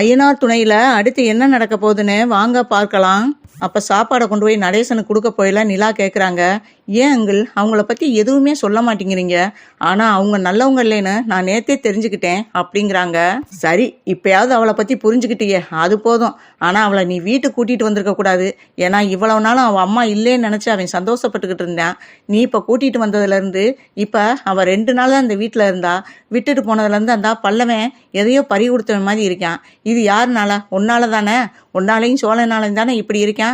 ஐயனார் துணையில அடுத்து என்ன நடக்க போகுதுன்னு வாங்க பார்க்கலாம். அப்போ சாப்பாடை கொண்டு போய் நடேசனுக்கு கொடுக்க போயில நிலா கேட்குறாங்க ஏன் அங்கிள்? அவங்கள பற்றி எதுவுமே சொல்ல மாட்டேங்கிறீங்க. ஆனால் அவங்க நல்லவங்க இல்லைன்னு நான் நேத்தே தெரிஞ்சுக்கிட்டேன் அப்படிங்கிறாங்க. சரி இப்போயாவது அவளை பற்றி புரிஞ்சுக்கிட்டியே அது போதும். ஆனால் அவளை நீ வீட்டுக்கு கூட்டிகிட்டு வந்திருக்க கூடாது. ஏன்னா இவ்வளவு நாளும் அவள் அம்மா இல்லைன்னு நினச்சி அவன் சந்தோஷப்பட்டுக்கிட்டு இருந்தான். நீ இப்போ கூட்டிகிட்டு வந்ததுலேருந்து இப்போ அவள் ரெண்டு நாள் தான் இந்த வீட்டில் இருந்தா. விட்டுட்டு போனதுலேருந்து அந்த பல்லவன் எதையோ பறி கொடுத்தவன் மாதிரி இருக்கான். இது யாருனால? உன்னால தானே உன்னாலையும் சோழனாலையும் தானே இப்படி இருக்கான்?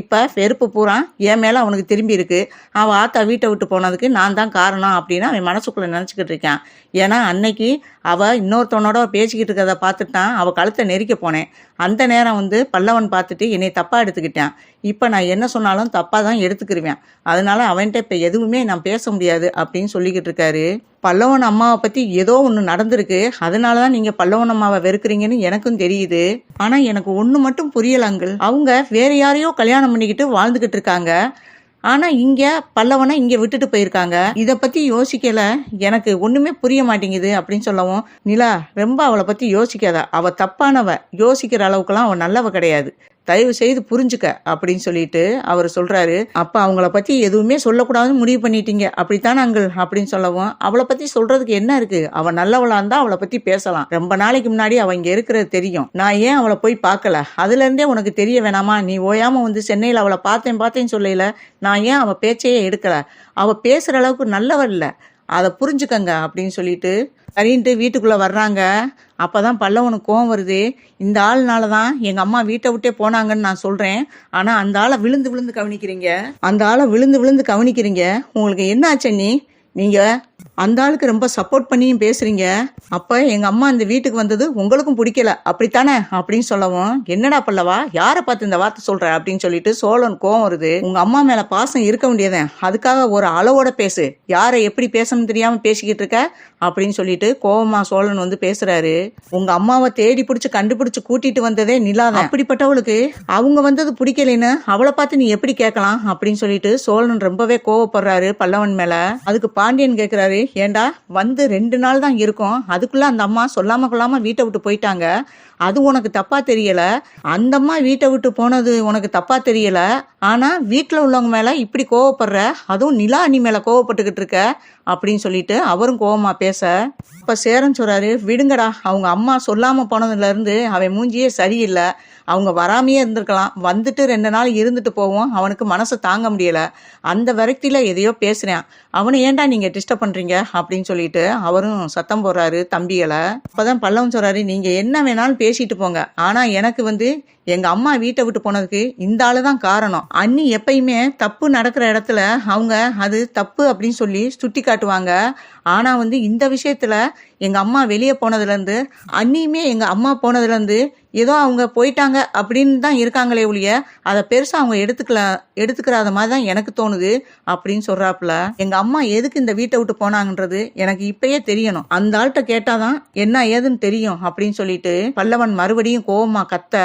இப்போ வெறுப்பு பூரா என் மேலே அவனுக்கு திரும்பி இருக்கு. அவன் ஆத்தா வீட்டை விட்டு போனதுக்கு நான் தான் காரணம் அப்படின்னு அவன் மனசுக்குள்ளே நினச்சிக்கிட்டு இருக்கான். ஏன்னா அன்னைக்கு அவள் இன்னொருத்தவனோட பேசிக்கிட்டு இருக்கிறத பார்த்துட்டான். அவள் கழுத்தை நெரிக்க போனேன். அந்த நேரம் வந்து பல்லவன் பார்த்துட்டு என்னை தப்பாக எடுத்துக்கிட்டான். இப்போ நான் என்ன சொன்னாலும் தப்பாக தான் எடுத்துக்கிருவேன். அதனால அவன்கிட்ட இப்போ எதுவுமே நான் பேச முடியாது அப்படின்னு சொல்லிக்கிட்டு இருக்காரு. பல்லவன் அம்மாவை பற்றி ஏதோ ஒன்று நடந்திருக்கு. அதனால தான் நீங்கள் பல்லவன் அம்மாவை வெறுக்கிறீங்கன்னு எனக்கும் தெரியுது. ஆனால் எனக்கு ஒன்று மட்டும் புரியலங்கள் அவங்க வேற யாரையோ கல்யாணம் பண்ணிக்கிட்டு வாழ்ந்துக்கிட்டு இருக்காங்க. ஆனால் இங்கே பல்லவனை இங்கே விட்டுட்டு போயிருக்காங்க. இதை பற்றி யோசிக்கல. எனக்கு ஒன்றுமே புரிய மாட்டேங்குது அப்படின்னு சொல்லவும் நிலா ரொம்ப அவளை பற்றி யோசிக்காத. அவள் தப்பானவ. யோசிக்கிற அளவுக்குலாம் அவள் நல்லவ கிடையாது. தயவு செய்து புரிஞ்சுக்க அப்படின்னு சொல்லிட்டு அவர் சொல்றாரு. அப்ப அவங்கள பத்தி எதுவுமே சொல்லக்கூடாதுன்னு முடிவு பண்ணிட்டீங்க. அப்படித்தான் நாங்கள் அப்படின்னு சொல்லவும் அவளை பத்தி சொல்றதுக்கு என்ன இருக்கு? அவ நல்லவளா இருந்தா அவளை பத்தி பேசலாம். ரொம்ப நாளைக்கு முன்னாடி அவ இங்க இருக்கிறது தெரியும். நான் ஏன் அவளை போய் பார்க்கல? அதுல இருந்தே உனக்கு தெரிய வேணாமா? நீ ஓயாம வந்து சென்னையில அவளை பார்த்தேன் பார்த்தேன்னு சொல்லல. நான் ஏன் அவ பேச்சையே எடுக்கல? அவ பேசுற அளவுக்கு நல்லவள் இல்லை. அதை புரிஞ்சுக்கங்க அப்படின்னு சொல்லிட்டு சரின்ட்டு வீட்டுக்குள்ளே வர்றாங்க. அப்பதான் பல்லவனுக்கு கோவம் வருது. இந்த ஆள்னால தான் எங்கள் அம்மா வீட்டை விட்டே போனாங்கன்னு நான் சொல்கிறேன் ஆனால் அந்த ஆளை விழுந்து விழுந்து கவனிக்கிறீங்க. அந்த ஆளை விழுந்து விழுந்து கவனிக்கிறீங்க. உங்களுக்கு என்ன ஆச்சு நீ நீங்கள் அந்த ஆளுக்கு ரொம்ப சப்போர்ட் பண்ணியும் பேசுகிறீங்க அப்போ எங்கள் அம்மா இந்த வீட்டுக்கு வந்தது உங்களுக்கும் பிடிக்கல. அப்படித்தானே? அப்படின்னு சொல்லவும் என்னடா பல்லவா? யாரை பார்த்து இந்த வார்த்தை சொல்கிற அப்படின்னு சொல்லிட்டு சோழன் கோவம் வருது. உங்கள் அம்மா மேலே பாசம் இருக்க வேண்டியதேன் அதுக்காக ஒரு அளவோட பேசு. யாரை எப்படி பேசணும்னு தெரியாமல் பேசிக்கிட்டு இருக்க? அப்படின்னு சொல்லிட்டு கோவமா சோழன் வந்து பேசுகிறாரு உங்க அம்மாவை தேடி பிடிச்சி கண்டுபிடிச்சி கூட்டிட்டு வந்ததே நிலாத அப்படிப்பட்டவளுக்கு அவங்க வந்தது பிடிக்கலைன்னு அவளை பார்த்து நீ எப்படி கேட்கலாம்? அப்படின்னு சொல்லிட்டு சோழன் ரொம்பவே கோவப்படுறாரு பல்லவன் மேலே. அதுக்கு பாண்டியன் கேட்குறாரு ஏண்டா வந்து ரெண்டு நாள் தான் இருக்கும். அதுக்குள்ள அந்த அம்மா சொல்லாம கொள்ளாம வீட்டை விட்டு போயிட்டாங்க. அது உனக்கு தப்பா தெரியல. அந்த அம்மா வீட்டை விட்டு போனது உனக்கு தப்பா தெரியல. ஆனா வீட்டில் உள்ளவங்க மேல இப்படி கோவப்படுற அதுவும் நிலா அணி மேல கோவப்பட்டுக்கிட்டு இருக்க அப்படின்னு சொல்லிட்டு அவரும் கோவமா பேச இப்போ சேரன் சொல்றாரு விடுங்கடா. அவங்க அம்மா சொல்லாம போனதுல இருந்து அவன் மூஞ்சியே சரியில்லை. அவங்க வராமையே இருந்திருக்கலாம். வந்துட்டு ரெண்டு நாள் இருந்துட்டு போவோம். அவனுக்கு மனசு தாங்க முடியல. அந்த விரக்தியில் எதையோ பேசுகிறேன் அவனை ஏன்டா நீங்கள் டிஸ்டர்ப் பண்ணுறீங்க அப்படின்னு சொல்லிட்டு அவரும் சத்தம் போடுறாரு தம்பிகளை. அப்பதான் பல்லவன் சொல்கிறாரு நீங்கள் என்ன வேணாலும் பேசிட்டு போங்க. ஆனால் எனக்கு வந்து எங்கள் அம்மா வீட்டை விட்டு போனதுக்கு இந்த ஆள் தான் காரணம். அண்ணி எப்பயுமே தப்பு நடக்கிற இடத்துல அவங்க அது தப்பு அப்படின்னு சொல்லி சுட்டி காட்டுவாங்க ஆனால் வந்து இந்த விஷயத்தில் எங்கள் அம்மா வெளியே போனதுலேருந்து அன்னியுமே எங்கள் அம்மா போனதுலேருந்து ஏதோ அவங்க போயிட்டாங்க அப்படின்னு தான் இருக்காங்களே ஒழிய அதை பெருசாக அவங்க எடுத்துக்கல எடுத்துக்கிறாத மாதிரி தான் எனக்கு தோணுது அப்படின்னு சொல்கிறாப்புல எங்கள் அம்மா எதுக்கு இந்த வீட்டை விட்டு போனாங்கன்றது எனக்கு இப்பயே தெரியணும். அந்த ஆள்கிட்ட கேட்டால் தான் என்ன ஏதுன்னு தெரியும் அப்படின்னு சொல்லிட்டு பல்லவன் மறுபடியும் கோவமாக கத்த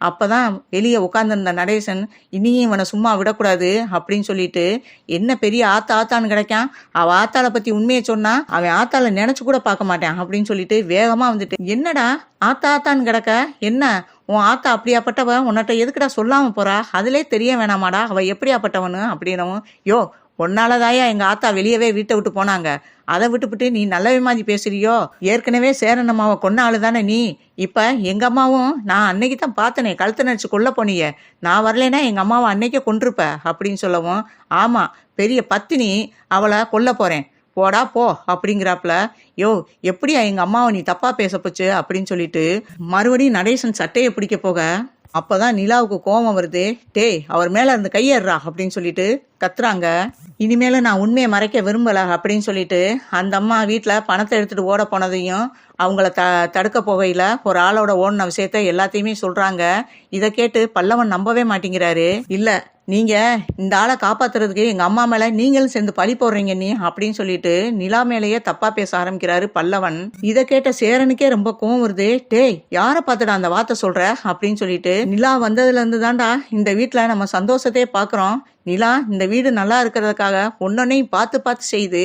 அப்பதான் வெளியே உட்காந்துருந்த நடேசன் இனியும் இவனை சும்மா விடக்கூடாது அப்படின்னு சொல்லிட்டு என்ன பெரிய ஆத்தா ஆத்தான்னு கிடைக்கான். அவ ஆத்தாளை பத்தி உண்மையை சொன்னா அவன் ஆத்தாளை நினைச்சு கூட பார்க்க மாட்டான் அப்படின்னு சொல்லிட்டு வேகமா வந்துட்டு என்னடா ஆத்தா ஆத்தான்னு கிடக்க? என்ன? உன் ஆத்தா அப்படியாப்பட்டவ? உன்கிட்ட எதுக்குடா சொல்லாம போறா? அதிலே தெரிய வேணாமாடா அவ எப்படியாப்பட்டவனு அப்படின்னவும் யோ உன்னாலதாயா எங்க ஆத்தா வெளியவே வீட்டை விட்டு போனாங்க. அதை விட்டுவிட்டு நீ நல்லவே மாதிரி பேசுறியோ? ஏற்கனவே சேரன் அம்மாவை கொன்ன ஆளு தானே நீ? இப்ப எங்க அம்மாவும் நான் அன்னைக்கு தான் பார்த்தனே கழுத்தை நடிச்சு கொல்ல போனியே. நான் வரலைன்னா எங்க அம்மாவை அன்னைக்கே கொன்றிருப்ப அப்படின்னு சொல்லவும் ஆமா பெரிய பத்தினி அவளை கொல்ல போறேன். போடா போ அப்படிங்கிறாப்புல. யோ எப்படியா எங்க அம்மாவை நீ தப்பா பேச போச்சு அப்படின்னு சொல்லிட்டு மறுபடியும் நடேசன் சட்டையை பிடிக்க போக அப்பதான் நிலாவுக்கு கோபம் வருது. டேய் அவர் மேல இருந்து கையேறா அப்படின்னு சொல்லிட்டு கத்துறாங்க. இனிமேல நான் உண்மையை மறைக்க விரும்பல அப்படின்னு சொல்லிட்டு அந்த அம்மா வீட்டில் பணத்தை எடுத்துட்டு ஓட போனதையும் அவங்கள த தடுக்க போகையில் ஒரு ஆளோட ஓடின விஷயத்த எல்லாத்தையுமே சொல்றாங்க. இதை கேட்டு பல்லவன் நம்பவே மாட்டேங்கிறாரு. இல்ல நீங்க இந்த ஆளை காப்பாத்துறதுக்கு எங்க அம்மா மேல நீங்களும் சேர்ந்து பழி போடுறீங்க நீ அப்படின்னு சொல்லிட்டு நிலா மேலேயே தப்பா பேச ஆரம்பிக்கிறாரு பல்லவன். இதை கேட்ட சேரனுக்கே ரொம்ப கோவம் வருது. டேய் யார பார்த்துடா அந்த வார்த்தை சொல்ற அப்படின்னு சொல்லிட்டு நிலா வந்ததுல இருந்து தான்டா இந்த வீட்டுல நம்ம சந்தோஷத்தையே பாக்குறோம். நிலா இந்த வீடு நல்லா இருக்கிறதுக்காக ஒன்னொன்னையும் பார்த்து பார்த்து செய்து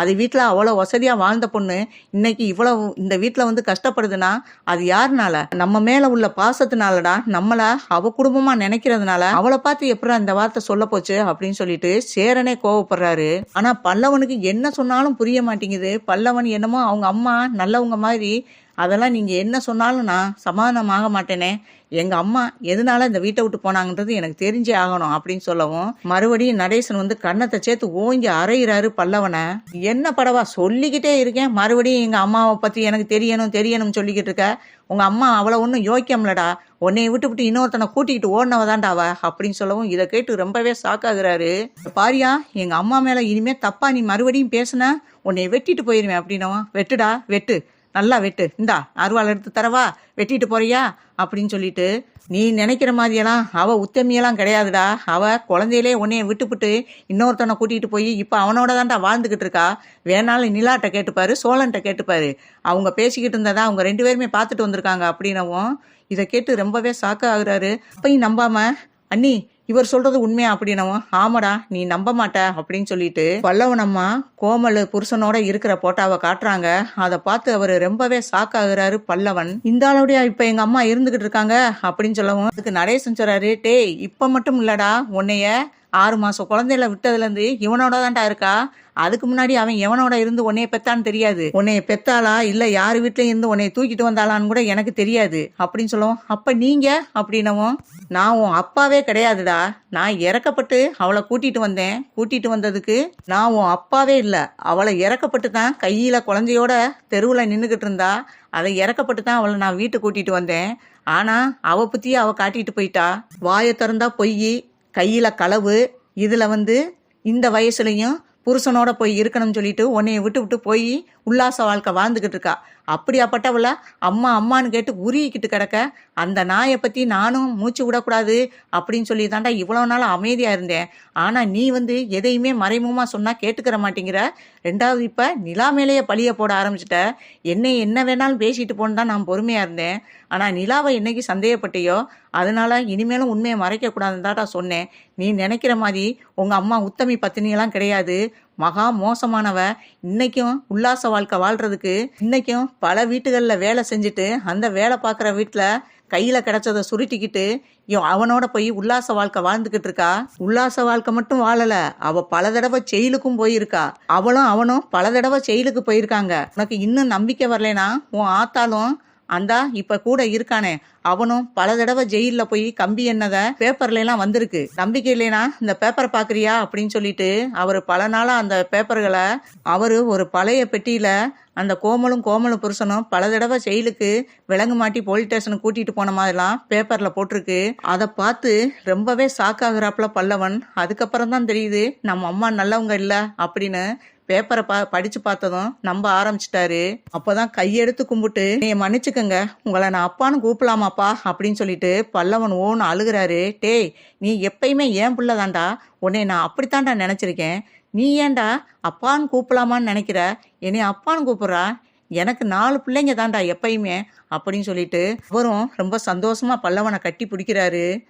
அது வீட்டில் அவ்வளோ வசதியாக வாழ்ந்த பொண்ணு இன்னைக்கு இவ்வளோ இந்த வீட்டில் வந்து கஷ்டப்படுதுன்னா அது யாருனால? நம்ம மேலே உள்ள பாசத்தினாலடா நம்மளை அவ குடும்பமாக நினைக்கிறதுனால அவளை பார்த்து எப்படி இந்த வார்த்தை சொல்ல போச்சு அப்படின்னு சொல்லிட்டு சேரனே கோவப்படுறாரு. ஆனால் பல்லவனுக்கு என்ன சொன்னாலும் புரிய மாட்டேங்குது. பல்லவன் என்னமோ அவங்க அம்மா நல்லவங்க மாதிரி அதெல்லாம் நீங்கள் என்ன சொன்னாலும் நான் சமாதானமாக மாட்டேனே. எங்கள் அம்மா எதனால இந்த வீட்டை விட்டு போனாங்கன்றது எனக்கு தெரிஞ்சே ஆகணும் அப்படின்னு சொல்லவும் மறுபடியும் நடேசன் வந்து கன்னத்தை சேர்த்து ஓங்கி அரைகிறாரு பல்லவனை. என்ன படவா சொல்லிக்கிட்டே இருக்கேன். மறுபடியும் எங்கள் அம்மாவை பற்றி எனக்கு தெரியணும் தெரியணும்னு சொல்லிக்கிட்டு இருக்க. உங்கள் அம்மா அவ்வளோ ஒன்றும் யோக்கியம்லடா. உன்னைய விட்டு விட்டு இன்னொருத்தனை கூட்டிகிட்டு ஓடினவ அப்படின்னு சொல்லவும் இதை கேட்டு ரொம்பவே ஷாக்காகிறாரு பாரியா எங்கள் அம்மா மேலே இனிமேல் தப்பா நீ மறுபடியும் பேசுன உன்னைய வெட்டிட்டு போயிருவேன் அப்படின்னவும் வெட்டுடா வெட்டு. நல்லா வெட்டு. இந்தா அருவாள் எடுத்து தரவா? வெட்டிட்டு போறியா? அப்படின்னு சொல்லிட்டு நீ நினைக்கிற மாதிரியெல்லாம் அவ உத்தமியெல்லாம் கிடையாதுடா. அவ குழந்தையிலே உன்னைய விட்டுப்புட்டு இன்னொருத்தனை கூட்டிகிட்டு போய் இப்போ அவனோட தான்டா வாழ்ந்துக்கிட்டு இருக்கா. வேணாலும் நிலாட்ட கேட்டுப்பாரு சோழன்ட்ட கேட்டுப்பாரு அவங்க பேசிக்கிட்டு இருந்ததா அவங்க ரெண்டு பேருமே பார்த்துட்டு வந்திருக்காங்க அப்படின்னவும் இதை கேட்டு ரொம்பவே சாக்க ஆகுறாரு. அப்பையும் நம்பாம அண்ணி இவர் சொல்றது உண்மையா அப்படின்னவும் ஆமாடா நீ நம்ப மாட்ட அப்படின்னு சொல்லிட்டு பல்லவன் அம்மா கோமல் புருஷனோட இருக்கிற போட்டாவை காட்டுறாங்க. அதை பார்த்து அவர் ரொம்பவே சாக்காகிறாரு பல்லவன். இந்த அளவுடைய இப்ப எங்க அம்மா இருந்துகிட்டு இருக்காங்க அப்படின்னு சொல்லவும் அதுக்கு நடேசன் சொல்றாரு டேய் இப்ப மட்டும் இல்லடா உன்னைய ஆறு மாதம் குழந்தையில விட்டதுலேருந்து இவனோட தான்டா இருக்கா? அதுக்கு முன்னாடி அவன் எவனோட இருந்து உன்னைய பெத்தான்னு தெரியாது. உன்னைய பெத்தாளா? இல்ல யார் வீட்லயும் இருந்து உன்னைய தூக்கிட்டு வந்தாளான்னு கூட எனக்கு தெரியாது. அப்படின்னு சொல்லுவோம். அப்ப நீங்க அப்படின்னவும் நான் உன் அப்பாவே கிடையாதுடா. நான் இறக்கப்பட்டு அவளை கூட்டிட்டு வந்தேன். கூட்டிட்டு வந்ததுக்கு நான் உன் அப்பாவே இல்லை. அவளை இறக்கப்பட்டு தான் கையில குழந்தையோட தெருவில் நின்றுக்கிட்டு இருந்தா. அதை இறக்கப்பட்டு தான் அவளை நான் வீட்டு கூட்டிட்டு வந்தேன். ஆனா அவ பற்றியே அவ காட்டிட்டு போயிட்டா. வாயை திறந்தா பொய் கையில களவு இதுல வந்து இந்த வயசுலயும் புருஷனோட போய் இருக்கணும்னு சொல்லிட்டு உன்னைய விட்டு விட்டு போய் உல்லாச வாழ்க்கை வாழ்ந்துகிட்டு இருக்கா? அப்படியாப்பட்டவள? அம்மா அம்மான்னு கேட்டு உருகிக்கிட்டு கிடக்க அந்த நாயை பத்தி நானும் மூச்சு விடக்கூடாது அப்படின்னு சொல்லி தாண்டா இவ்வளோ நாள் அமைதியா இருந்தேன். ஆனா நீ வந்து எதையுமே மறைமுகமா சொன்னா கேட்டுக்கிற மாட்டேங்கிற. ரெண்டாவது இப்ப நிலா மேலேயே பழிய போட ஆரம்பிச்சிட்ட. என்னை என்ன வேணாலும் பேசிட்டு போன்னு தான் நான் பொறுமையா இருந்தேன். ஆனா நிலாவை என்னைக்கு சந்தேகப்பட்டியோ அதனால இனிமேலும் உண்மையை மறைக்க கூடாதுன்னு சொன்னேன். நீ நினைக்கிற மாதிரி உங்க அம்மா உத்தமி பத்தினியெல்லாம் கிடையாது. மகா மோசமானவ. இன்னைக்கும் உல்லாச வாழ்க்கை வாழ்றதுக்கு இன்னைக்கும் பல வீட்டுகளில் வேலை செஞ்சுட்டு அந்த வேலை பார்க்குற வீட்டில் கையில் கிடச்சதை சுருட்டிக்கிட்டு அவனோட போய் உல்லாச வாழ்க்கை வாழ்ந்துக்கிட்டு இருக்கா? உல்லாச வாழ்க்கை மட்டும் வாழலை. அவள் பல தடவை செயலுக்கும் போயிருக்கா. அவளும் அவனும் பல தடவை செயலுக்கு போயிருக்காங்க. உனக்கு இன்னும் நம்பிக்கை வரலைனா உன் ஆத்தாலும் அந்தா இப்ப கூட இருக்கானே. அவனும் பல தடவை ஜெயில போய் கம்பி என்னத பேப்பர்ல எல்லாம் வந்திருக்கு. நம்பிக்கை இல்லைனா இந்த பேப்பர் பாக்குறியா அப்படின்னு சொல்லிட்டு அவர் பல நாளா அந்த பேப்பர்களை அவரு ஒரு பழைய பெட்டியில அந்த கோமலும் கோமலும் புருஷனும் பல தடவை ஜெயிலுக்கு விலங்கு மாட்டி போலீஸ் ஸ்டேஷனுக்கு கூட்டிட்டு போன மாதிரிலாம் பேப்பர்ல போட்டிருக்கு. அதை பார்த்து ரொம்பவே சாக்காகிறாப்புல பல்லவன். அதுக்கப்புறம் தான் தெரியுது நம்ம அம்மா நல்லவங்க இல்ல அப்படின்னு பேப்பரை பா படிச்சு பார்த்ததும் நம்ப ஆரம்பிச்சிட்டாரு. அப்போதான் கையெடுத்து கும்பிட்டு நீ மன்னிச்சுக்கங்க உங்களை நான் அப்பான்னு கூப்பிடலாமாப்பா? அப்படின்னு சொல்லிட்டு பல்லவன் ஓன்னு அழுகுறாரு. டேய் நீ எப்பயுமே ஏன் பிள்ளை தாண்டா உன்னை நான் அப்படித்தான்டா நினைச்சிருக்கேன். நீ ஏன்டா அப்பான்னு கூப்பிடலாமான்னு நினைக்கிற? என்னை அப்பான்னு கூப்பிட்றா? எனக்கு நாலு பிள்ளைங்க தான்டா எப்பயுமே. அப்படின்னு சொல்லிட்டு அவரும் ரொம்ப சந்தோஷமா பல்லவனை கட்டி பிடிக்கிறாரு.